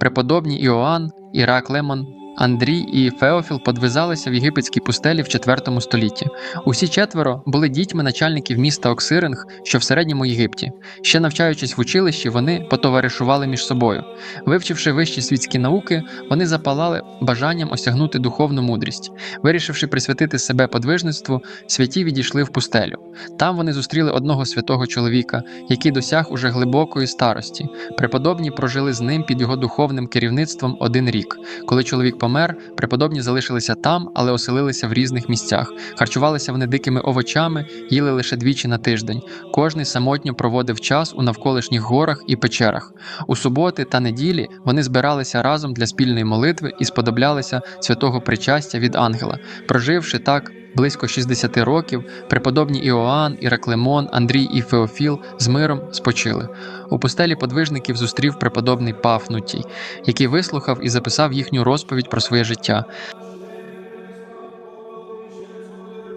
преподобні Іоанн, Ірак Лемон, Андрій і Феофіл подвизалися в єгипетській пустелі в IV столітті. Усі четверо були дітьми начальників міста Оксиринг, що в середньому Єгипті. Ще навчаючись в училищі, вони потоваришували між собою. Вивчивши вищі світські науки, вони запалали бажанням осягнути духовну мудрість. Вирішивши присвятити себе подвижництву, святі відійшли в пустелю. Там вони зустріли одного святого чоловіка, який досяг уже глибокої старості. Преподобні прожили з ним під його духовним керівництвом один рік. Коли чоловік помер, преподобні залишилися там, але оселилися в різних місцях. Харчувалися вони дикими овочами, їли лише двічі на тиждень. Кожний самотньо проводив час у навколишніх горах і печерах. У суботи та неділі вони збиралися разом для спільної молитви і сподоблялися святого причастя від ангела. Проживши так близько 60 років, преподобні Іоанн, Іраклемон, Андрій і Феофіл з миром спочили. У пустелі подвижників зустрів преподобний Пафнутій, який вислухав і записав їхню розповідь про своє життя.